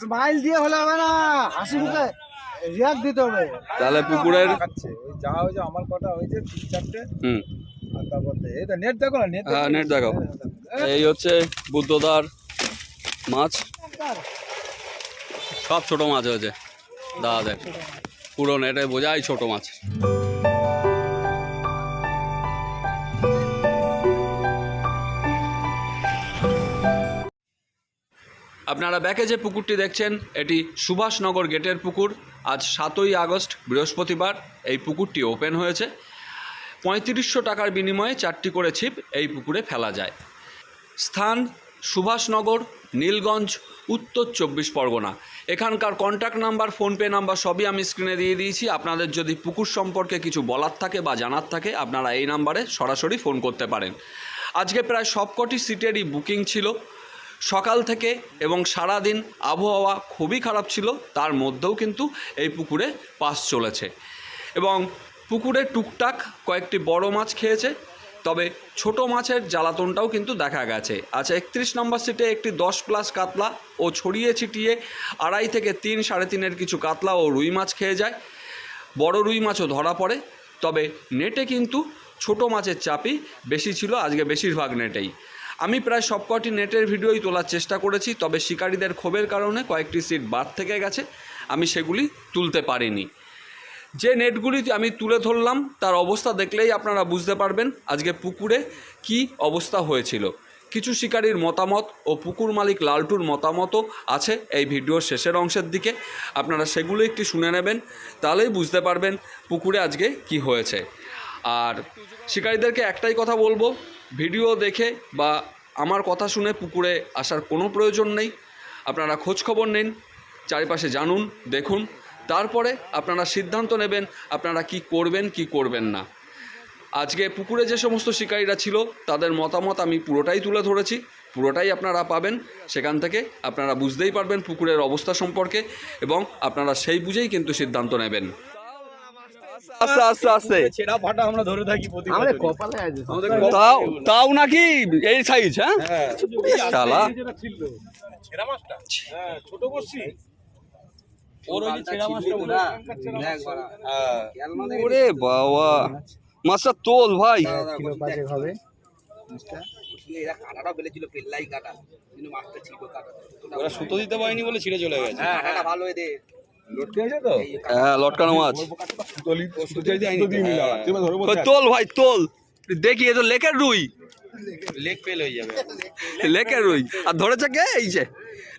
Smile দিয়ে হলে হবে না। হাসি মুখে রিয়াক্ট দিতে হবে। তাহলে পুকুরের যা হয়েছে আমার কটা হয়েছে তিন চারটে। হুম। নেট দেখো না নেট হ্যাঁ নেট দেখাও এই হচ্ছে বুদ্ধদার মাছ। সব ছোট মাছ হয়েছে। দাদা দেখ পুরো নেটে বোঝাই ছোট মাছ। আপনারা ব্যাকে যে পুকুরটি দেখছেন, এটি সুভাষনগর গেটের পুকুর। আজ সাতই আগস্ট, বৃহস্পতিবার এই পুকুরটি ওপেন হয়েছে। পঁয়ত্রিশশো টাকার বিনিময়ে চারটি করে ছিপ এই পুকুরে ফেলা যায়। স্থান সুভাষনগর, নীলগঞ্জ, উত্তর চব্বিশ পরগনা। এখানকার কন্ট্যাক্ট নাম্বার ফোনপে নাম্বার সবই আমি স্ক্রিনে দিয়ে দিয়েছি। আপনাদের যদি পুকুর সম্পর্কে কিছু বলার থাকে বা জানার থাকে, আপনারা এই নাম্বারে সরাসরি ফোন করতে পারেন। আজকে প্রায় সবকটি সিটেরই বুকিং ছিল। সকাল থেকে এবং সারা দিন আবহাওয়া খুবই খারাপ ছিল, তার মধ্যেও কিন্তু এই পুকুরে পাস চলেছে। এবং পুকুরে টুকটাক কয়েকটি বড় মাছ খেয়েছে, তবে ছোট মাছের জ্বালাতনটাও কিন্তু দেখা গেছে। আচ্ছা একত্রিশ নম্বর সিটে একটি দশ প্লাস কাতলা ও ছড়িয়ে ছিটিয়ে আড়াই থেকে তিন, সাড়ে তিনের কিছু কাতলা ও রুই মাছ খেয়ে যায়। বড় রুই মাছও ধরা পড়ে, তবে নেটে কিন্তু ছোট মাছের চাপই বেশি ছিল, আজকে বেশিরভাগ নেটেই। আমি প্রায় সবকটি নেটের ভিডিওই তোলার চেষ্টা করেছি, তবে শিকারীদের ক্ষোভের কারণে কয়েকটি সিট বাদ থেকে গেছে, আমি সেগুলি তুলতে পারিনি। যে নেটগুলি আমি তুলে ধরলাম, তার অবস্থা দেখলেই আপনারা বুঝতে পারবেন আজকে পুকুরে কি অবস্থা হয়েছিল। কিছু শিকারীর মতামত ও পুকুর মালিক লালটুর মতামতও আছে এই ভিডিওর শেষের অংশের দিকে। আপনারা সেগুলো একটু শুনে নেবেন, তাহলেই বুঝতে পারবেন পুকুরে আজকে কি হয়েছে। আর শিকারীদেরকে একটাই কথা বলব ভিডিও দেখে বা আমার কথা শুনে পুকুরে আসার কোনো প্রয়োজন নেই। আপনারা খোঁজ খবর নিন, চারিপাশে জানুন, দেখুন। তারপরে আপনারা সিদ্ধান্ত নেবেন আপনারা কি করবেন কি করবেন না। আজকে পুকুরে যে সমস্ত শিকারীরা ছিল, তাদের মতামত আমি পুরোটাই তুলে ধরেছি। পুরোটাই আপনারা পাবেন। সেখান থেকে আপনারা বুঝতেই পারবেন পুকুরের অবস্থা সম্পর্কে এবং আপনারা সেই বুঝেই কিন্তু সিদ্ধান্ত নেবেন। আস্তে আস্তে আস্তে। ছেঁড়া ফাটা আমরা ধরে থাকি প্রতি আমাদের কপালে আছে তাও তাও নাকি এই সাইজ হ্যাঁ? শালা। ছেঁড়া মাছটা? হ্যাঁ ছোট ওর হ্যাঁ। ওরে বাবা। মাছটা তোল ভাই। হবে। এরা কাটাটা ফেলেছিল পেল্লাই কাটা। কিন্তু মাছটা ছিল কাটা ওরা সুতো দিতে পারেনি বলে ছিঁড়ে চলে গেছে। হ্যাঁ কাটাটা ভালো এদের হ্যাঁ লটকানো মাছ। তোল ভাই তোল। দেখি এ তো লেকের রুই। লেগ ফেল হয়ে যাবে। লেকের রুই। আর ধরেছে কে? এই যে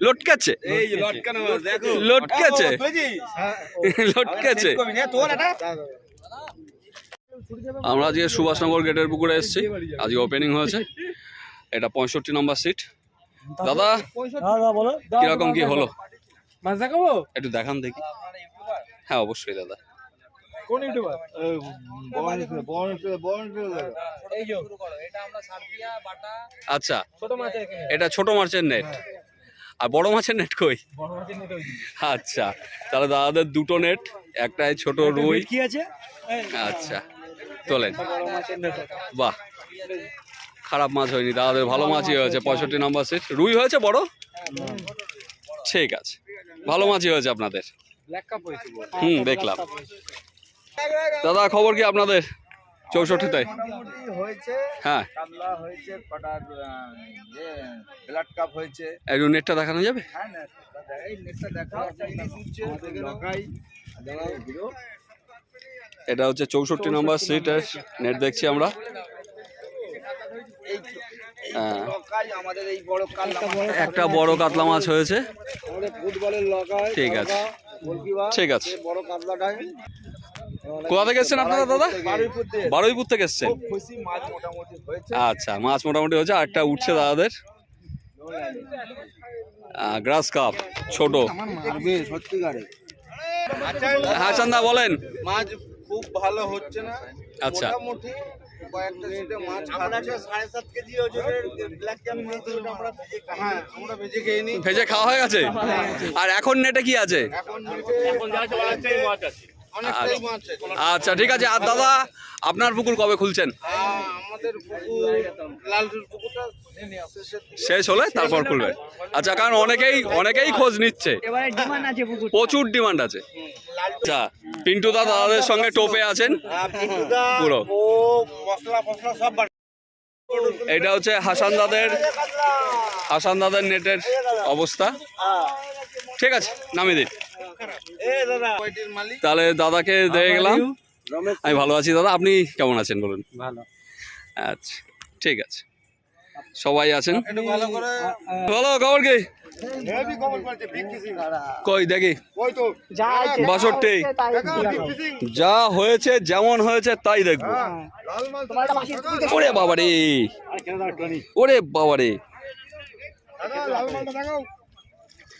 লটকাচ্ছে এই লটকানো মাছ দেখো। লটকেছে। লটকেছে। কবি এটা। আমরা আজকে সুভাষনগর গেটের পুকুরে এসেছি। আজকে ওপেনিং হয়েছে। এটা পঁয়ষট্টি নম্বর সিট দাদা দাদা বলো। কীরকম কি হলো? মাছ দেখাবো একটু দেখান দেখি। হ্যাঁ অবশ্যই দাদা। কোন ইউটিউবার? আচ্ছা এটা ছোট মাছের নেট আর বড় মাছের নেট কই? আচ্ছা তাহলে দাদাদের দুটো নেট একটাই ছোট রুই। কি আছে? আচ্ছা তোলেন। বাহ খারাপ মাছ হয়নি দাদাদের ভালো মাছই হয়েছে পঁয়ষট্টি নাম্বার সিট রুই হয়েছে বড়? ঠিক আছে। ভালো মাছই হয়েছে আপনাদের। হুম দেখলাম। দাদা খবর কি আপনাদের? চৌষট্টিতে? হ্যাঁ। একটু নেটটা দেখানো যাবে? হ্যাঁ এটা হচ্ছে চৌষট্টি নম্বর সিটের নেট দেখছি আমরা। হ্যাঁ। লকাই আমাদের এই বড় কাল্লা একটা বড় কাতলা মাছ হয়েছে। আমাদের ফুটবলের লকাই ঠিক আছে। ঠিক আছে। কোথা থেকে এসছেন আপনারা দাদা? বারুইপুর থেকে। এসছেন। খুব খুশি মাছ মোটামুটি হয়েছে। আচ্ছা মাছ মোটামুটি হচ্ছে আরেকটা উঠছে দাদাদের। গ্রাস কাপ ছোট। মারবে সত্যিকারে হ্যাঁ চান্দা বলেন। মাছ খুব ভালো হচ্ছে না। আচ্ছা। মোটামুটি কয়েকটা মাছ সাড়ে সাত কেজি ওজনের ব্ল্যাক ক্যাপ মাছ আমরা ভেজে হ্যাঁ আমরা ভেজে খেয়ে নিই। ভেজে খাওয়া হয়ে গেছে? আর এখন নেটে কি আছে? এখন এখন যা চলা আছে মাছ আছে। আচ্ছা। ঠিক আছে। আর দাদা আপনার পুকুর কবে খুলছেন। শেষ হলে তারপর খুলবেন আচ্ছা কারণ অনেকেই অনেকেই খোঁজ নিচ্ছে। এবারে ডিমান্ড আছে পুকুর প্রচুর ডিমান্ড আছে। আচ্ছা পিন্টু দা দাদাদের সঙ্গে টোপে আছেন? পুরো। ও মশলা ফসলা সব বাড়ি এটা হচ্ছে হাসান দাদের হাসান দাদের নেটের অবস্থা। ঠিক আছে নামিয়ে দিন। এ দাদা। কয়টির মালিক? তাহলে দাদাকে দিয়ে গেলাম। আমি ভালো আছি দাদা। আপনি কেমন আছেন বলুন? ভালো। আচ্ছা ঠিক আছে। সবাই আছেন? ভালো খবর কি? কই দেখি। ওই তো। যা বাষট্টি। যা হয়েছে যেমন হয়েছে তাই দেখব। দেখো। ওরে বাবারে। ওরে বাবারে দাদা লাল মাছটা দেখাও আরে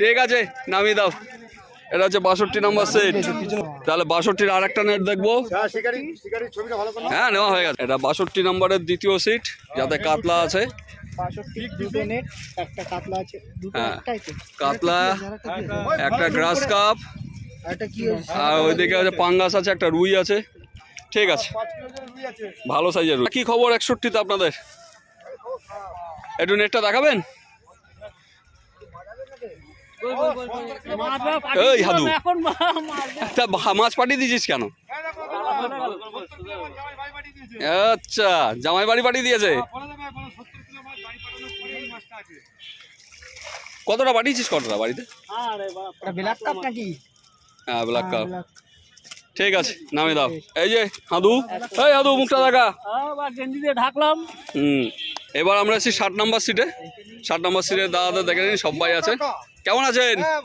ঠিক আছে নামিয়ে দাও। এটা হচ্ছে বাষট্টি নম্বর সেট তাহলে বাষট্টির আর একটা নেট দেখব। হ্যাঁ শিকারি শিকারি ছবিটা ভালো করে হ্যাঁ নেওয়া হয়ে গেছে। এটা বাষট্টি নম্বরের দ্বিতীয় সিট যাতে কাতলা আছে। বাষট্টি দুটো নেট একটা কাতলা আছে। দুটো হ্যাঁ। কাতলা একটা গ্রাস কাপ আর ওইদিকে আছে পাঙ্গাস আছে একটা রুই আছে। ঠিক আছে। ভালো সাইজের রুই। কি খবর একষট্টিতে আপনাদের? একটু নেটটা দেখাবেন? এই হাদু। তা মাছ পাঠিয়ে দিয়েছিস কেন? আচ্ছা জামাই বাড়ি পাঠিয়ে দিয়েছে। কতটা পাঠিয়েছিস কতটা বাড়িতে? ব্ল্যাক কাপ নাকি? হ্যাঁ ব্ল্যাক কাপ। ঠিক আছে নামে দাও। এই যে হাদু। এই হাদু মুখটা দেখা। ঢাকলাম। হুম। এবার আমরা আছি ষাট নাম্বার সিটে ষাট নাম্বার সিটে দাদাদের দেখে নিন সবাই আছে। কেমন আছেন? হ্যাঁ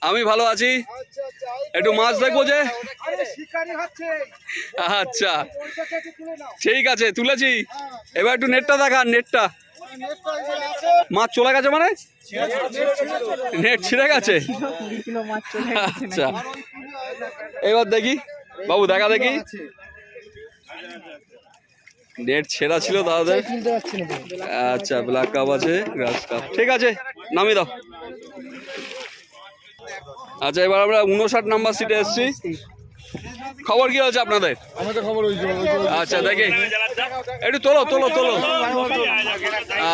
আমি ভালো আছি। আচ্ছা আচ্ছা একটু মাছ দেখব যে? আরে শিকারি হচ্ছে। আচ্ছা। ঠিক আছে তুলেছি। এবার একটু নেটটা দেখান নেটটা মাছ চলে গেছে মানে? নেট ছিঁড়ে গেছে? আচ্ছা। এবার দেখি। বাবু, দেখা দেখি। নেট ছেঁড়া ছিল দাদাদের। আচ্ছা ব্ল্যাক কাপ আছে গ্রাস কাপ ঠিক আছে, নামিয়ে দাও। আচ্ছা এবার আমরা উনষাট নাম্বার সিটে এসেছি। খবর কি হচ্ছে আপনাদের? আমাদের খবর আচ্ছা দেখি। একটু তোলো তোলো তোলো।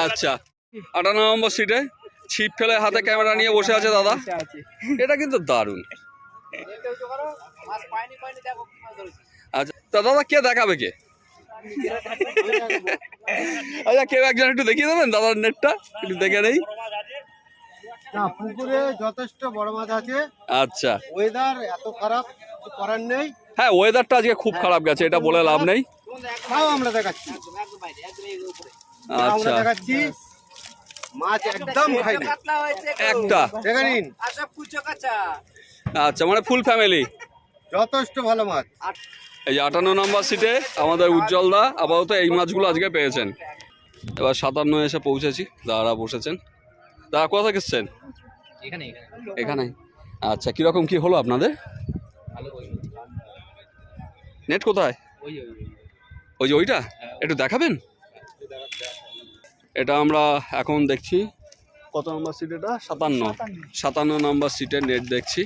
আচ্ছা। আটান্ন নম্বর সিটে। ছিপ ফেলে হাতে ক্যামেরা নিয়ে বসে আছে দাদা। এটা কিন্তু দারুণ। আচ্ছা তা দাদা কে দেখাবে কে? আচ্ছা কেউ একজন একটু দেখিয়ে দেবেন? দাদার নেটটা? একটু দেখে নেই। না পুকুরে যথেষ্ট বড় মাছ আছে। আচ্ছা। ওয়েদার এত খারাপ করার নেই। হ্যাঁ ওয়েদারটা আজকে খুব খারাপ গেছে এটা বলে লাভ নেই। তাও আমরা দেখাচ্ছি। আচ্ছা আমরা দেখাচ্ছি। মাছ একদম খাই না। একটা। দেখে নিন। আচ্ছা মানে ফুল ফ্যামিলি যথেষ্ট ভালো মাছ। এই আটান্ন নম্বর সিটে আমাদের উজ্জ্বল দা আপাতত এই মাছগুলো আজকে পেয়েছেন। এবার সাতান্ন এসে পৌঁছেছি দাদারা বসেছেন। দাদা কোথা থেকে এসছেন? এখানে আচ্ছা কীরকম কি হলো আপনাদের? নেট কোথায়? ওই যে ওইটা? একটু দেখাবেন? এটা আমরা এখন দেখছি। কত নম্বর সিট এটা? সাতান্ন। সাতান্ন নম্বর সিটের নেট দেখছি।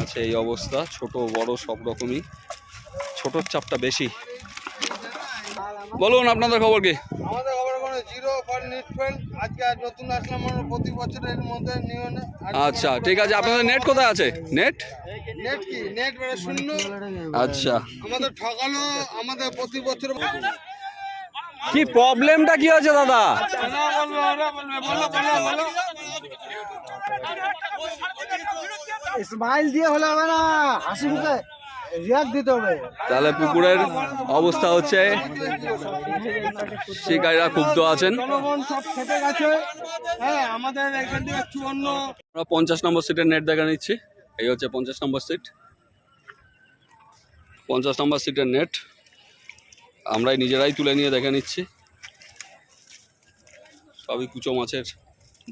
আচ্ছা এই অবস্থা ছোট বড় সব রকমই। ছোটোর চাপটা বেশি। বলুন আপনাদের খবর কি? জিরো ফর নেট ফেল আজকে আর নতুন আসলাম আমরা প্রতি বছরের মধ্যে নিয়নে আচ্ছা ঠিক আছে আপনাদের নেট কোথায় আছে? নেট নেট কি? নেট বেড়ে শূন্য। আচ্ছা। আমাদের ঠকালো আমাদের প্রতি বছর কি প্রবলেমটা কি আছে দাদা? স্মাইল দিয়ে হলে হবে না হাসি মুখে। তাহলে পুকুরের অবস্থা হচ্ছে শিকারীরা ক্ষুব্ধ আছেন। হ্যাঁ আমরা পঞ্চাশ নম্বর সিটের নেট দেখা নিচ্ছি। এই হচ্ছে পঞ্চাশ নম্বর সিট। পঞ্চাশ নম্বর সিটের নেট আমরাই নিজেরাই তুলে নিয়ে দেখে নিচ্ছি। সবই কুচো মাছের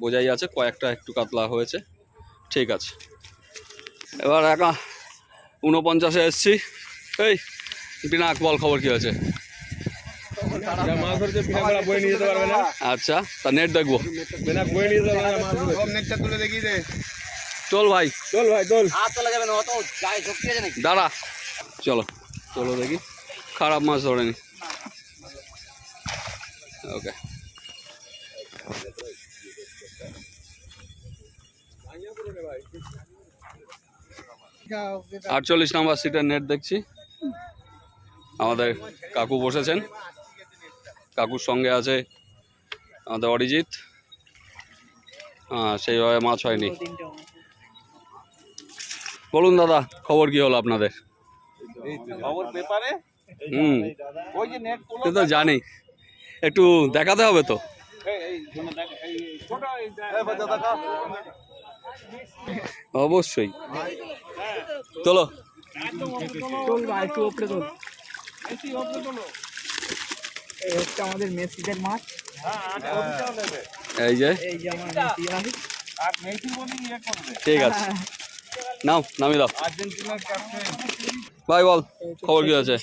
বোঝাই আছে কয়েকটা একটু কাতলা হয়েছে। ঠিক আছে। এবার একা উনপঞ্চাশে এসছি। এই বিনা বল খবর কি হয়েছে? মাছ ধরছে বিনা নিয়ে যেতে পারবে না। আচ্ছা তা নেট দেখব। বিনা নিয়ে যেতে পারবে মাছ নেটটা তুলে দেখি দে। চল ভাই। চল ভাই চল। দাঁড়া। চলো চলো দেখি। খারাপ মাছ ধরেনি। ওকে। আটচল্লিশ নাম্বার সিটের নেট দেখছি আমাদের কাকু বসেছেন কাকুর সঙ্গে আছে আমাদের অরিজিৎ হ্যাঁ সেইভাবে মাছ হয়নি বলুন দাদা খবর কি হলো আপনাদের হুম সে তো জানি একটু দেখাতে হবে তো অবশ্যই। চলো। ঠিক আছে। দাও। ভাই বল, খবর কি আছে?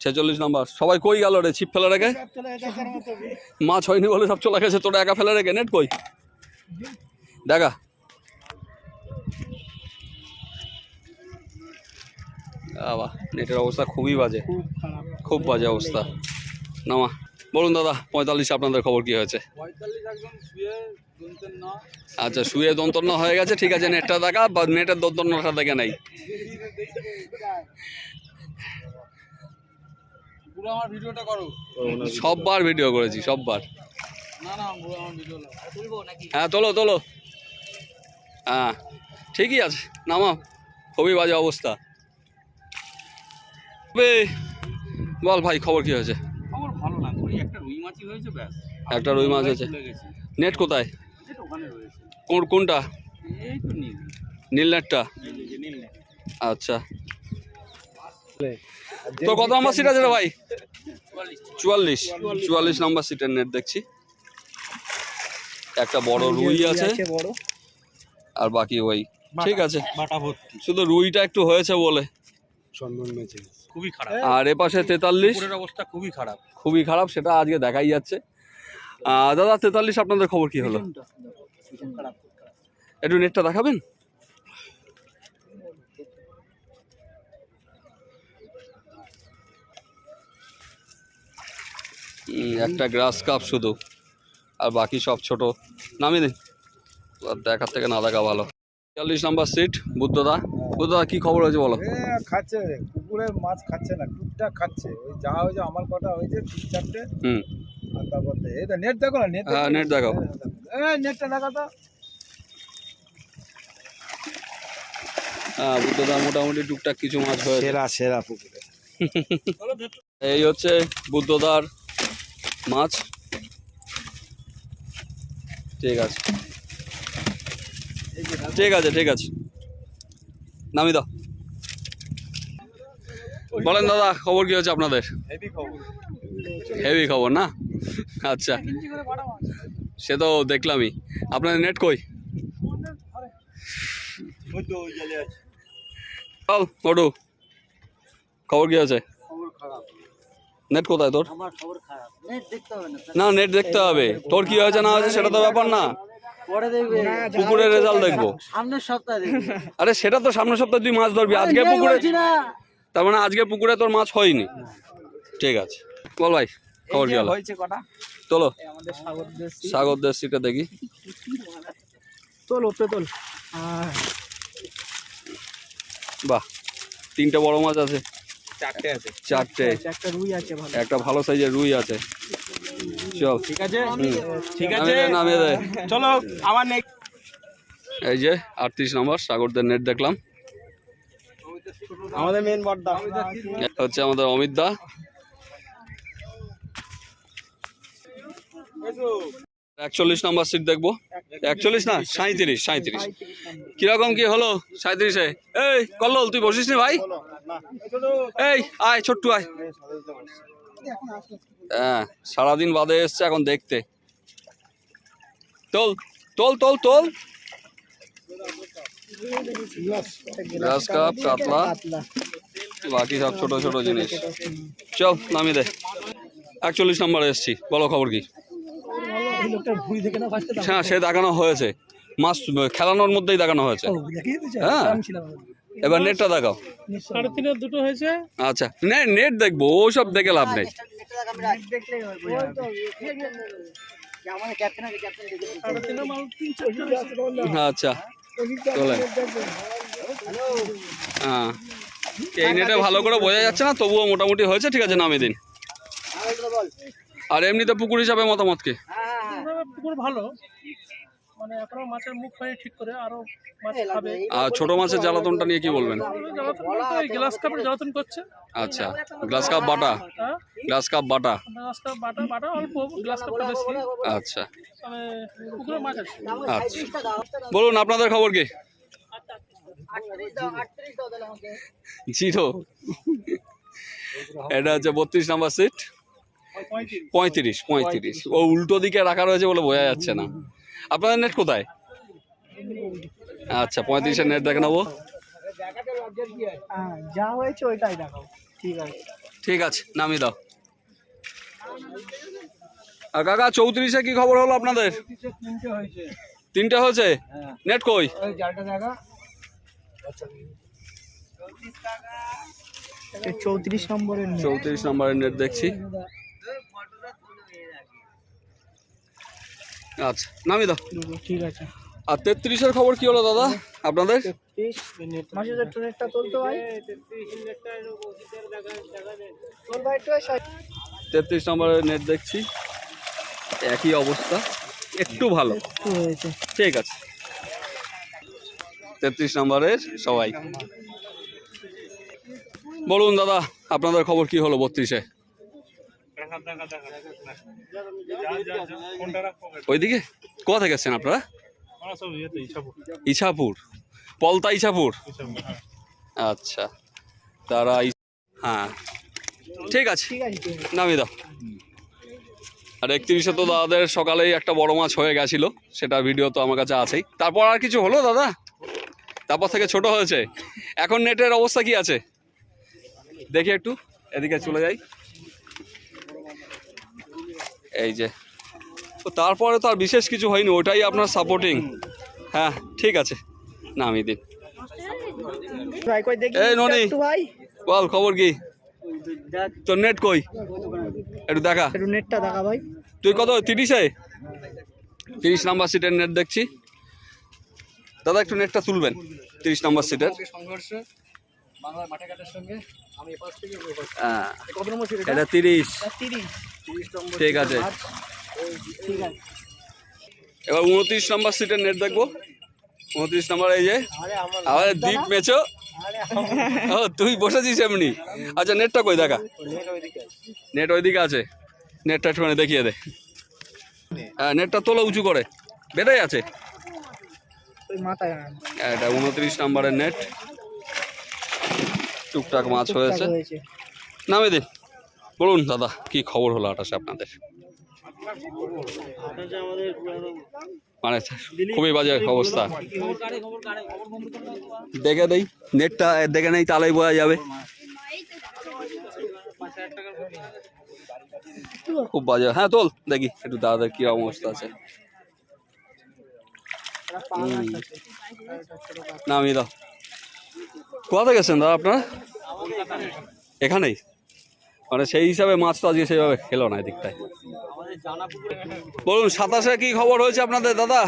ছেচল্লিশ নাম্বার। সবাই কই গেল রে, ছিপ ফেলে রেখে? মাছ হয়নি বলে সব চলে গেছে, তোরা একা ফেলে রেখে, নেট কই? দেখা বাবা নেটের অবস্থা খুবই বাজে। খুব বাজে অবস্থা। নামা বলুন দাদা পঁয়তাল্লিশ আপনাদের খবর কি হয়েছে? আচ্ছা শুয়ে দন্তন্য হয়ে গেছে ঠিক আছে নেটটা দেখা বা নেটের দন্তন্যটা দেখে নাই। সববার ভিডিও করেছি সববার। হ্যাঁ তোলো তোলো। হ্যাঁ ঠিকই আছে। নামা খুবই বাজে অবস্থা। বে, বল ভাই খবর কি হয়েছে? খবর ভালো না একটা রুই মাছই হয়েছে ব্যাস। একটা রুই মাছ আছে নেট কোথায়? কোন কোনটা? নীল। নীল নেটটা? আচ্ছা। তো কত নাম্বার সিট আছে রে ভাই? চুয়াল্লিশ। চুয়াল্লিশ। নাম্বার সিটের নেট দেখছি। একটা বড় রুই আছে বড়। আর বাকি ওই। ঠিক আছে। শুধু রুইটা একটু হয়েছে বলে। খুবই খারাপ। আর এ পাশে তেতাল্লিশ। অবস্থা খুবই খারাপ। খুবই খারাপ সেটা আজকে দেখাই যাচ্ছে। দাদা তেতাল্লিশ আপনাদের খবর কি হলো? একটু নেটটা দেখাবেন? একটা গ্রাস কাপ শুধু। আর বাকি সব ছোট। নামিয়ে দিন আর দেখার থেকে না দেখা ভালো। চল্লিশ নাম্বার সিট বুদ্ধদা। বুদ্ধদা কি খবর হয়েছে বলো? এ খাচ্ছে রে। পুকুরের মাছ খাচ্ছে না টুকটাক খাচ্ছে। ওই যা হয়েছে আমার কটা হয়েছে তিন চারটে। হুম। আর তারপর এই তো নেট দেখো না নেট হ্যাঁ। এই নেটটা দেখো তো। হ্যাঁ বুদ্ধদা মোটামুটি টুকটাক কিছু মাছ হয়েছে। সেরা সেরা পুকুরে। এই হচ্ছে বুদ্ধদার মাছ। ঠিক আছে। ঠিক আছে ঠিক আছে। নামি দাও। বলেন দাদা খবর কি হচ্ছে আপনাদের? হেভি খবর। না? আচ্ছা। সে তো দেখলামই। আপনাদের নেট কই? চল ওটু খবর কি আছে নেট কোথায় তোর? না নেট দেখতে হবে। তোর কি হয়েছে না হয়েছে সেটা তো ব্যাপার না। পরে দেখবে। পুকুরের রেজাল্ট দেখব। সামনের সপ্তাহে আরে সেটা তো সামনের সপ্তাহে তুই মাছ ধরবি আজকে পুকুরে তার মানে আজকে পুকুরে তোর মাছ হয়নি। ঠিক আছে। বল ভাই খবর কি হলো? চলো সাগর দেশ সাগরদের সিটে। দেখি। তোল তোল। হ্যাঁ বাহ তিনটে বড় মাছ আছে। চারটে আছে। চারটে। একটা রুই আছে একটা ভালো সাইজের রুই আছে। চল। ঠিক আছে? ঠিক দে, নামিয়ে দে। চলো আমার নেই এই যে আটত্রিশ নম্বর সাগরদের নেট দেখলাম। আমাদের মেন এটা হচ্ছে আমাদের অমিত দা। একচল্লিশ নম্বর সিট দেখব। একচল্লিশ না সাঁত্রিশ সাঁত্রিশ কীরকম কি হলো সাঁত্রিশে এই কল্লোল তুই বসিস নি ভাই এই আয় ছোট্টু আয়। হ্যাঁ সারাদিন বাদে এসছে এখন দেখতে। তোল তোল তোল তোল। গ্রাস কাপ কাতলা। বাকি সব ছোট ছোট জিনিস। চল নামিয়ে দে। একচল্লিশ নম্বরে এসছি। বলো খবর কি? হ্যাঁ সে দেখানো হয়েছে। মাছ খেলানোর মধ্যেই দেখানো হয়েছে। হ্যাঁ। এবার নেটটা দেখাও। সাড়ে তিনের দুটো হয়েছে। আচ্ছা নেট নেট দেখব ওসব দেখে লাভ নেই। আচ্ছা চলে। হ্যাঁ এই নেটে ভালো করে বোঝা যাচ্ছে না তবুও মোটামুটি হয়েছে ঠিক আছে নামিয়ে দিন। আর এমনিতে পুকুর হিসাবে মতামত কি? পুকুর ভালো। মানে এখনও মাছের মুখ পাই ঠিক করে আরও মাছ খাবে। আর ছোট মাছের জ্বালাতনটা নিয়ে কি বলবেন? জ্বালাতন বলতে ওই গ্লাস কাপের জ্বালাতন করছে। আচ্ছা গ্লাস কাপ বাটা? হ্যাঁ? গ্লাস কাপ বাটা? গ্লাস কাপ বাটা বাটা অল্প গ্লাস কাপটা বেশি। আচ্ছা। তবে পুকুরে মাছ আছে। আচ্ছা। বলুন আপনাদের খবর কি? জিরো। এটা হচ্ছে বত্রিশ নাম্বার সিট। পঁয়ত্রিশ পঁয়ত্রিশ। ও উল্টো দিকে রাখা রয়েছে বলে বোঝা যাচ্ছে না। আপনাদের নেট কোথায়? আচ্ছা পঁয়ত্রিশের নেট দেখে নেব। হ্যাঁ যা হয়েছে ওইটাই দেখাও। ঠিক আছে। ঠিক আছে নামিয়ে দাও। আর কাকা চৌত্রিশে কি খবর হলো আপনাদের? তিনটে হয়েছে। হয়েছে? হ্যাঁ। নেট কই? চৌত্রিশ নম্বরের চৌত্রিশ নম্বরের নেট দেখছি। আচ্ছা নামিয়ে দাও। ঠিক আছে। আর তেত্রিশের খবর কি হলো দাদা? আপনাদের? তেত্রিশ নম্বরের নেট দেখছি। একই অবস্থা একটু ভালো। ঠিক আছে। তেত্রিশ নম্বরের সবাই। বলুন দাদা আপনাদের খবর কি হলো বত্রিশে? ওইদিকে? কোথা থেকে এসছেন আপনারা? ইছাপুর। পলতা ইছাপুর? আচ্ছা। তারা হ্যাঁ। ঠিক আছে। ঠিক ঠিক আছে। নামিয়ে দাও। আর একত্রিশে তো দাদাদের সকালেই একটা বড় মাছ হয়ে গেছিল। সেটা ভিডিও তো আমার কাছে আছেই। তারপর আর কিছু হলো দাদা? তারপর থেকে ছোট হয়েছে। এখন নেটের অবস্থা কি আছে? দেখি একটু। এদিকে চলে যাই। এই যে। তো তারপরে তো আর বিশেষ কিছু হয়নি ওটাই আপনার সাপোর্টিং হ্যাঁ ঠিক আছে। নামিয়ে দিন। এই ননি। বল খবর কি? তোর নেট কই? একটু দেখা। একটু নেটটা দেখা ভাই। তুই কত তিরিশে? তিরিশ নাম্বার সিটের নেট দেখছি। দাদা একটু নেটটা তুলবেন। তিরিশ নাম্বার সিটের সংঘর্ষে বাংলা মাঠে ঘাটের সঙ্গে আমি এপাশ থেকে হ্যাঁ। কত নম্বর সিট এটা? তিরিশ। তিরিশ। ঠিক আছে। ঠিক আছে। এবার উনত্রিশ নাম্বার সিটের নেট দেখব। উনত্রিশ নাম্বার এই যে। আমাদের দ্বীপ মেছো ও তুই বসেছিস এমনি? আচ্ছা নেটটা কই দেখা? নেট ওইদিকে আছে। নেটটা একটুখানি দেখিয়ে দে। হ্যাঁ নেটটা তোলা উঁচু করে। বেঁধে আছে। ওই এটা উনত্রিশ নাম্বারের নেট টুকটাক মাছ হয়েছে। নামে দিন বলুন দাদা কি খবর হলো আটাশে আপনাদের? মানে খুবই বাজে অবস্থা। দেখে দেই নেটটা দেখে নেই তাহলেই বোঝা যাবে। খুব বাজে। হ্যাঁ তোল দেখি একটু দাদাদের কি অবস্থা আছে। নামিয়ে দাও। কোথা থেকে গেছেন দাদা আপনারা? এখানেই? মানে সেই হিসাবে মাছ তো আজকে সেইভাবে খেলো না এদিকটায়। বলুন, সাতাশে কি খবর হয়েছে আপনাদের দাদা?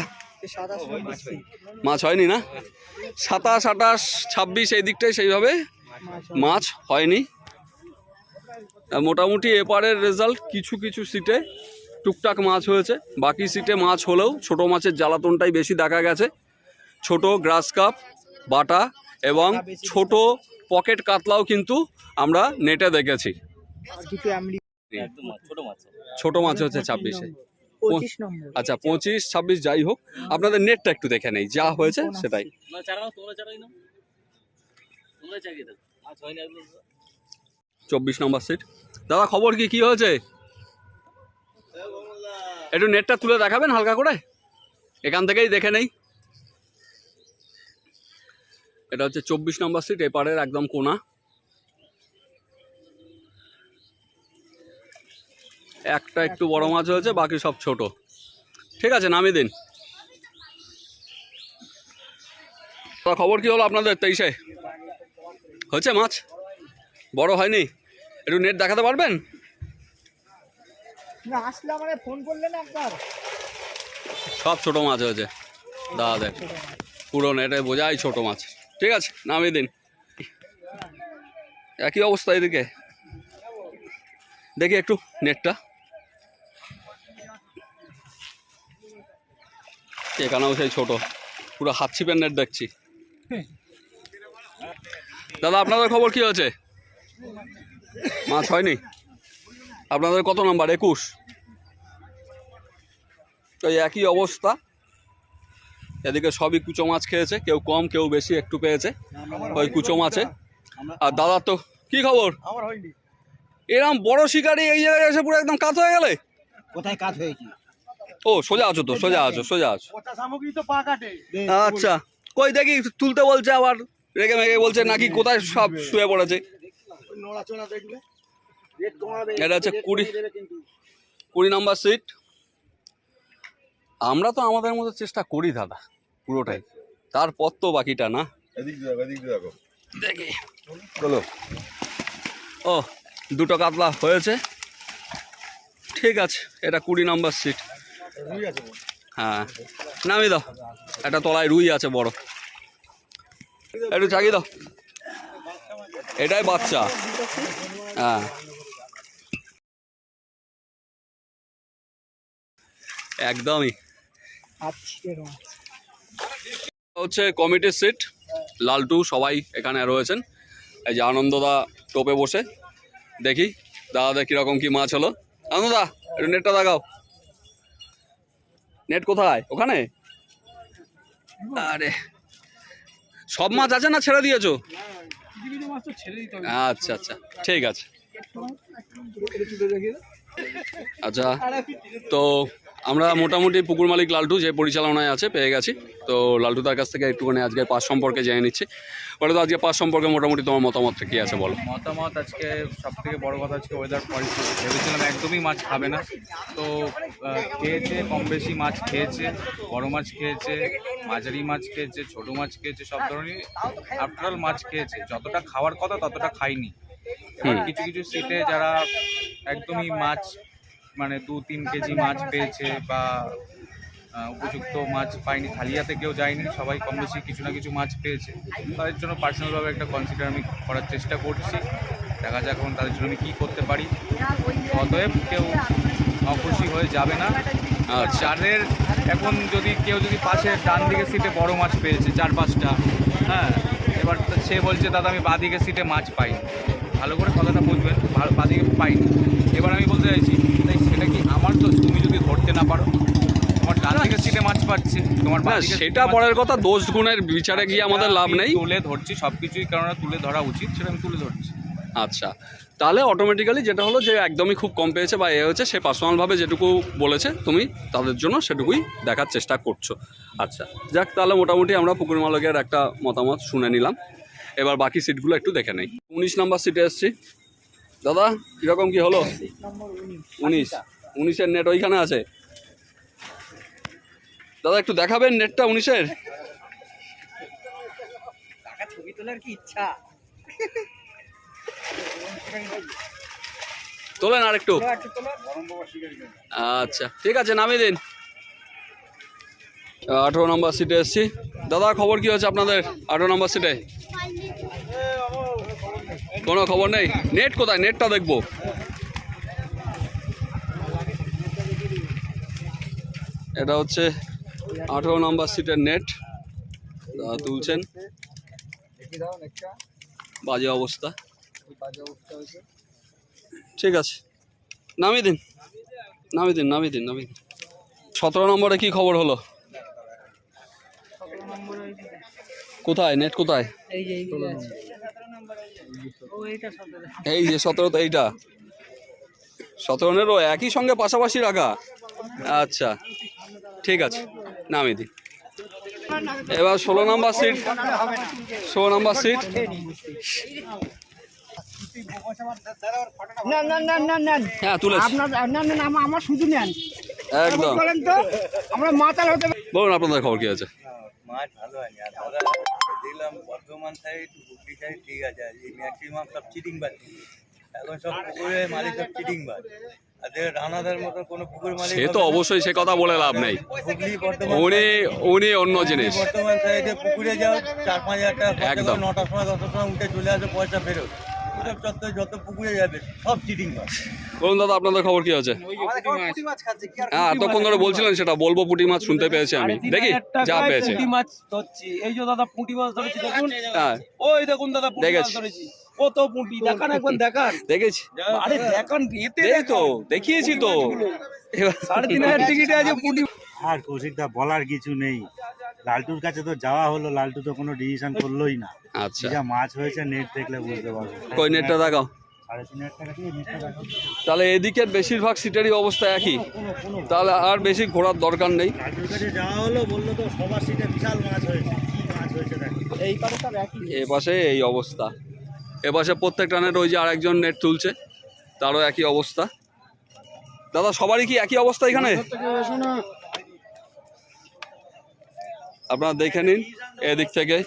মাছ হয়নি না? সাতাশ, আঠাশ, ছাব্বিশ এই দিকটায় সেইভাবে মাছ হয়নি। মোটামুটি এপারের রেজাল্ট কিছু কিছু সিটে টুকটাক মাছ হয়েছে। বাকি সিটে মাছ হলেও ছোট মাছের জ্বালাতনটাই বেশি দেখা গেছে। ছোট গ্রাস কাপ, বাটা এবং ছোট পকেট কাতলাও কিন্তু আমরা নেটে দেখেছি। ছোট মাছ হচ্ছে ছাব্বিশে। আচ্ছা পঁচিশ ছাব্বিশ যাই হোক আপনাদের নেটটা একটু দেখে নেই যা হয়েছে সেটাই। চব্বিশ নম্বর সিট দাদা খবর কি কি হয়েছে? একটু নেটটা তুলে দেখাবেন হালকা করে? এখান থেকেই দেখে নেই। এটা হচ্ছে চব্বিশ নম্বর সিট এপারের একদম কোনা। একটা একটু বড় মাছ হয়েছে বাকি সব ছোট। ঠিক আছে নামিয়ে দিন। তা খবর কি হলো আপনাদের তেইশে? হয়েছে মাছ? বড় হয়নি? একটু নেট দেখাতে পারবেন? না আসলে আমারে ফোন করলে না সব ছোট মাছ হয়েছে। দাদা দেখ পুরো নেটে বোঝাই ছোট মাছ। ঠিক আছে, নামিয়ে দিন। একই অবস্থা এদিকে। দেখি একটু নেটটা। এখানেও সেই ছোট, পুরো হাত ছিপের নেট দেখছি। দাদা, আপনাদের খবর কি হয়েছে? মাছ হয়নি? আপনাদের কত নাম্বার? একুশ। তো একই অবস্থা। এদিকে সবই কুচো মাছ খেয়েছে কেউ কম কেউ বেশি একটু পেয়েছে। ওই কুচো মাছে। আর দাদার তো কি খবর? এরম বড় শিকারি এই জায়গায় এসে পুরো একদম কাত হয়ে গেলে? কোথায় কাজ হয়েছে? ও সোজা আছো তো সোজা আছো সোজা আছো। আচ্ছা কই দেখি তুলতে বলছে আবার রেগে মেগে বলছে নাকি কোথায় সব শুয়ে পড়েছে। এটা হচ্ছে কুড়ি কুড়ি নাম্বার সিট। আমরা তো আমাদের মতো চেষ্টা করি দাদা। পুরোটাই। তারপর তো বাকিটা না? দেখো এদিক দিয়ে দেখো। দেখি। চলো। ও দুটো কাতলা হয়েছে? ঠিক আছে এটা কুড়ি নাম্বার সিট হ্যাঁ। নামি দাও। একটা তলায় রুই আছে বড়। একটু চাগিয়ে দাও। এটাই বাচ্চা। হ্যাঁ। একদমই। হচ্ছে কমিটির সিট। লালটু সবাই এখানে রয়েছেন। এই যে আনন্দদা টোপে বসে। দেখি দাদা কীরকম কি মাছ হলো। আনন্দদা, একটু নেটটা দেখাও নেট কোথায়? ওখানে? আরে, সব মাছ আছে না ছেড়ে দিয়েছ? আচ্ছা আচ্ছা ঠিক আছে। আচ্ছা তো আমরা মোটামুটি পুকুর মালিক লালটু যে পরিচালনায় আছে পেয়ে গেছি। তো লালটু তার কাছ থেকে একটুখানি আজকে পাস সম্পর্কে জেনে নিচ্ছি। বলে তো আজকে পাস সম্পর্কে মোটামুটি তোমার মতামতটা কি আছে বলো। মতামত আজকে সব থেকে বড়ো কথা আজকে ওয়েদার পরিস্থিতি ভেবেছিলাম একদমই মাছ খাবে না। তো খেয়েছে কম বেশি মাছ খেয়েছে বড় মাছ খেয়েছে মাঝারি মাছ খেয়েছে ছোট মাছ খেয়েছে সব ধরনের আফটারঅল মাছ খেয়েছে। যতটা খাওয়ার কথা ততটা খাইনি। এবার কিছু কিছু সিটে যারা একদমই মাছ মানে দু তিন কেজি মাছ পেয়েছে বা উপযুক্ত মাছ পায়নি খালি হাতে কেউ যায়নি সবাই কম বেশি কিছু না কিছু মাছ পেয়েছে। তাদের জন্য পার্সোনালভাবে একটা কনসিডার আমি করার চেষ্টা করছি। দেখা যাক এখন তাদের জন্য আমি কী করতে পারি। অতএব কেউ অখুশি হয়ে যাবে না। আর আচ্ছা এখন যদি কেউ যদি পাশে ডান দিকে সিটে বড় মাছ পেয়েছে চার পাঁচটা হ্যাঁ এবার সে বলছে দাদা আমি বাদিকে সিটে মাছ পাই ভালো করে কথাটা বুঝবেন বাদিকে পাইনি। এবার আমি বলতে চাইছি তাই সেটা কি আমার তো তুমি যদি ধরতে না পারো তোমার ডান দিকে সিটে মাছ পাচ্ছে তোমার না সেটা পরের কথা দোষ গুণের বিচারে গিয়ে আমাদের লাভ নেই। তুলে ধরছি সব কিছুই কারণ তুলে ধরা উচিত সেটা আমি তুলে ধরছি। আচ্ছা তাহলে অটোমেটিক্যালি যেটা হলো যে একদমই খুব কম পেয়েছে বা এ হচ্ছে সে পার্সোনালভাবে যেটুকু বলেছে তুমি তাদের জন্য সেটুকুই দেখার চেষ্টা করছ। আচ্ছা যাক তাহলে মোটামুটি আমরা পুকুর মালকের একটা মতামত শুনে নিলাম। এবার বাকি সিটগুলো একটু দেখে নেই। উনিশ নাম্বার সিটে এসছি। দাদা কীরকম কি হলো? উনিশ। উনিশের নেট ওইখানে আছে। দাদা একটু দেখাবেন নেটটা উনিশের? ছবি তোলার কি ইচ্ছা? তোলেন আর একটু আচ্ছা ঠিক আছে নামিয়ে দিন। আঠেরো নম্বর সিটে এসছি। দাদা খবর কি হচ্ছে আপনাদের আঠেরো নম্বর সিটে কোনো খবর নেই? নেট কোথায়? নেটটা দেখব। এটা হচ্ছে আঠেরো নম্বর সিটের নেট তুলছেন। বাজে অবস্থা। ঠিক আছে। নামিয়ে দিন। নামিয়ে দিন নামিয়ে দিন নামিয়ে দিন। সতেরো নম্বরে কি খবর হলো? কোথায়? নেট কোথায়? এই যে সতেরো তো এইটা। সতেরো একই সঙ্গে পাশাপাশি রাখা। আচ্ছা ঠিক আছে নামিয়ে দিই। এবার ষোলো নাম্বার সিট ষোলো নাম্বার সিট। না না না না না। হ্যাঁ তুলেছি আপনার না না না আমার- আমার শুধু নেন। একদম। বলেন তো আমরা মাতাল হতে বলুন আপনাদের খবর কি আছে? মাছ ভালো হয়নি আর আমরা দেখলাম বর্ধমান সাইড হুগলি সাইড ঠিক আছে ম্যাক্সিমাম সব চিটিং এখন সব মালিক সব চিটিং সে তো অবশ্যই সে কথা বলে লাভ নেই। উনি উনি অন্য জিনিস। পুকুরে যাও চার পাঁচ হাজার টাকা একদম। নটার সময় দশটার সময় উঠে চলে আসে পয়সা ফেরত। যত পুকুরে যাবে সব চিটিং বলুন দাদা আপনাদের খবর কি আছে হ্যাঁ এতক্ষণ ধরে বলছিলেন সেটা বলব পুঁটি মাছ শুনতে পেয়েছি আমি। দেখি যা পেয়েছে। পুঁটি মাছ ধরছি। এই যে দাদা পুঁটি মাছ ধরেছি দেখুন। হ্যাঁ। ওই দেখুন দাদা পুঁটি মাছ দেখেছি। ধরেছি। কত পুঁটি? দেখান একবার দেখান। দেখেছি। আরে দেখান এতে তো দেখিয়েছি তো। সাড়ে তিন হাজার টিকিটে আছে পুঁটি আর কৌশিকদা বলার কিছু নেই। লালটুর কাছে তো যাওয়া হলো লালটু তো কোনো ডিসিশন করলোই না। আচ্ছা। যা মাছ হয়েছে নেট দেখলে বুঝতে পারবে। কই নেটটা দেখাও? তাহলে এদিকের বেশিরভাগ সিটেরই অবস্থা একই। তাহলে আর বেশি ঘোরার দরকার নেই। কাছে যাওয়া হলো বলল তো সবার সিটে বিশাল মাছ হয়েছে। কি মাছ হয়েছে দেখো। এই পাশে এই অবস্থা। এ পাশে প্রত্যেকটা নেট ওই যে আরেকজন নেট তুলছে তারও একই অবস্থা। দাদা সবারই কি একই অবস্থা এখানে? আপনারা দেখে নিন এদিক থেকে।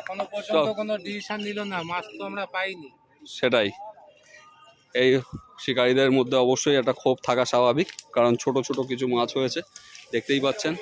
এখনও পর্যন্ত কোনো ডিসিশন নিল না মাছ তো আমরা পাইনি। সেটাই। এই শিকারীদের মধ্যে অবশ্যই একটা ক্ষোভ থাকা স্বাভাবিক কারণ ছোট ছোট কিছু মাছ হয়েছে দেখতেই পাচ্ছেন।